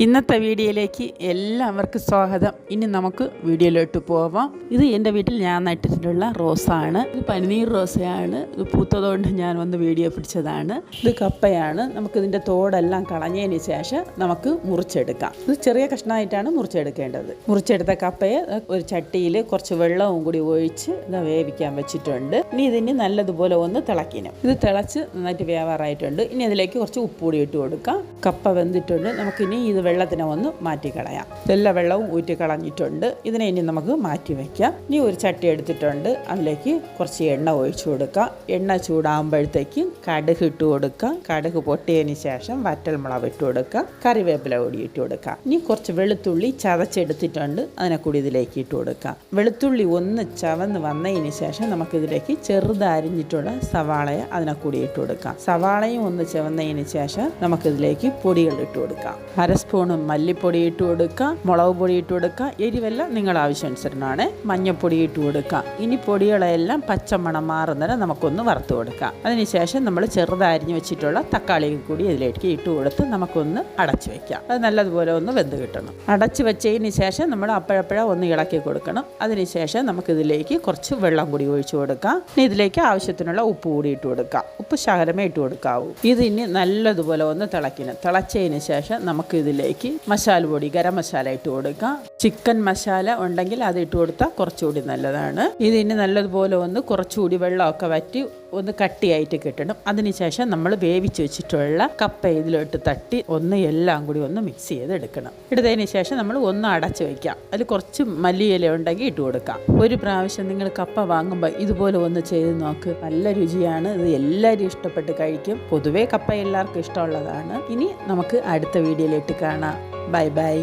ഇന്നത്തെ വീഡിയോയിലേക്ക് എല്ലാവർക്കും സ്വാഗതം. ഇനി നമുക്ക് വീഡിയോയിലോട്ട് പോവാം. ഇത് എന്റെ വീട്ടിൽ ഞാൻ നട്ടിട്ടുള്ള റോസാണ്. ഇത് പനിനീർ റോസയാണ്. ഇത് പൂത്തതുകൊണ്ട് ഞാൻ വന്ന് വീഡിയോ പിടിച്ചതാണ്. ഇത് കപ്പയാണ്. നമുക്ക് ഇതിന്റെ തോടെല്ലാം കളഞ്ഞതിന് ശേഷം നമുക്ക് മുറിച്ചെടുക്കാം. ഇത് ചെറിയ കഷ്ണമായിട്ടാണ് മുറിച്ചെടുക്കേണ്ടത്. മുറിച്ചെടുത്ത കപ്പയെ ഒരു ചട്ടിയിൽ കുറച്ച് വെള്ളവും കൂടി ഒഴിച്ച് ഇത് വേവിക്കാൻ വെച്ചിട്ടുണ്ട്. ഇനി ഇതിന് നല്ലതുപോലെ ഒന്ന് തിളക്കിനും ഇത് തിളച്ച് നന്നായിട്ട് വേവാറായിട്ടുണ്ട്. ഇനി അതിലേക്ക് കുറച്ച് ഉപ്പ് കൂടി ഇട്ട് കൊടുക്കാം. കപ്പ വെന്തിട്ടുണ്ട്. നമുക്കിനി ഇത് വെള്ളത്തിനെ ഒന്ന് മാറ്റിക്കളയാം. എല്ലാ വെള്ളവും ഊറ്റിക്കളഞ്ഞിട്ടുണ്ട്. ഇതിനെ ഇനി നമുക്ക് മാറ്റി വയ്ക്കാം ഇനി ഒരു ചട്ടി എടുത്തിട്ടുണ്ട്. അതിലേക്ക് കുറച്ച് എണ്ണ ഒഴിച്ചു കൊടുക്കാം. എണ്ണ ചൂടാകുമ്പോഴത്തേക്കും കടുക് ഇട്ട് കൊടുക്കാം. കടുക് പൊട്ടിയതിന് ശേഷം വറ്റൽമുളക് ഇട്ട് കൊടുക്കാം. കറിവേപ്പില കൂടി ഇട്ട് കൊടുക്കാം. ഇനി കുറച്ച് വെളുത്തുള്ളി ചതച്ചെടുത്തിട്ടുണ്ട്. അതിനെ കൂടി ഇതിലേക്ക് ഇട്ട് കൊടുക്കാം. വെളുത്തുള്ളി ഒന്ന് ചവന്ന് വന്നതിന് ശേഷം നമുക്കിതിലേക്ക് ചെറുതരിഞ്ഞിട്ടുള്ള സവാളയെ അതിനെ കൂടി ഇട്ട് കൊടുക്കാം. സവാളയും ഒന്ന് ചവന്നതിന് ശേഷം നമുക്കിതിലേക്ക് പൊടികൾ ഇട്ട് കൊടുക്കാം. അര സ്പൂണ് മല്ലിപ്പൊടി ഇട്ട് കൊടുക്കുക മുളക് പൊടി ഇട്ട് കൊടുക്കുക എരിവെല്ലാം നിങ്ങളുടെ ആവശ്യാനുസരണമാണ്. മഞ്ഞൾപ്പൊടി ഇട്ട് കൊടുക്കുക ഇനി പൊടികളെല്ലാം പച്ചമണം മാറുന്നതിന് നമുക്കൊന്ന് വറുത്ത് കൊടുക്കാം. അതിനുശേഷം നമ്മൾ ചെറുതരിഞ്ഞ് വെച്ചിട്ടുള്ള തക്കാളി കൂടി ഇതിലേക്ക് ഇട്ട് കൊടുത്ത് നമുക്കൊന്ന് അടച്ചു വെക്കാം. അത് നല്ലതുപോലെ ഒന്ന് വെന്ത് കിട്ടണം. അടച്ചു വെച്ചതിന് ശേഷം നമ്മൾ അപ്പോഴപ്പോഴ ഒന്ന് ഇളക്കി കൊടുക്കണം. അതിനുശേഷം നമുക്കിതിലേക്ക് കുറച്ച് വെള്ളം കൂടി ഒഴിച്ചു കൊടുക്കാം. ഇനി ഇതിലേക്ക് ആവശ്യത്തിനുള്ള ഉപ്പ് കൂടി ഇട്ട് കൊടുക്കാം. ഉപ്പ് ശകലമേ ഇട്ട് കൊടുക്കാവൂ. ഇനി നല്ലതുപോലെ ഒന്ന് തിളക്കണം തിളച്ചതിന് ശേഷം നമുക്ക് ഇതിലേക്ക് മസാല പൊടി ഗരം മസാല ഇട്ട് കൊടുക്കാം ചിക്കൻ മസാല ഉണ്ടെങ്കിൽ അത് ഇട്ട് കൊടുത്താൽ കുറച്ചുകൂടി നല്ലതാണ്. ഇതിന് നല്ലതുപോലെ ഒന്ന് കുറച്ചുകൂടി വെള്ളമൊക്കെ വറ്റി ഒന്ന് കട്ടിയായിട്ട് കിട്ടണം. അതിനുശേഷം നമ്മൾ വേവിച്ച് വെച്ചിട്ടുള്ള കപ്പ ഇതിലോട്ട് തട്ടി ഒന്ന് എല്ലാം കൂടി ഒന്ന് മിക്സ് ചെയ്ത് എടുക്കണം എടുത്തതിന് ശേഷം നമ്മൾ ഒന്ന് അടച്ച് വയ്ക്കാം അതിൽ കുറച്ച് മല്ലിയില ഉണ്ടെങ്കിൽ ഇട്ട് കൊടുക്കാം. ഒരു പ്രാവശ്യം നിങ്ങൾ കപ്പ വാങ്ങുമ്പോൾ ഇതുപോലെ ഒന്ന് ചെയ്ത് നോക്ക്. നല്ല രുചിയാണ്. ഇത് എല്ലാവരും ഇഷ്ടപ്പെട്ട് കഴിക്കും. പൊതുവേ കപ്പ എല്ലാവർക്കും ഇഷ്ടമുള്ളതാണ്. ഇനി നമുക്ക് അടുത്ത വീഡിയോയിലിട്ട് കാണാം. Bye bye.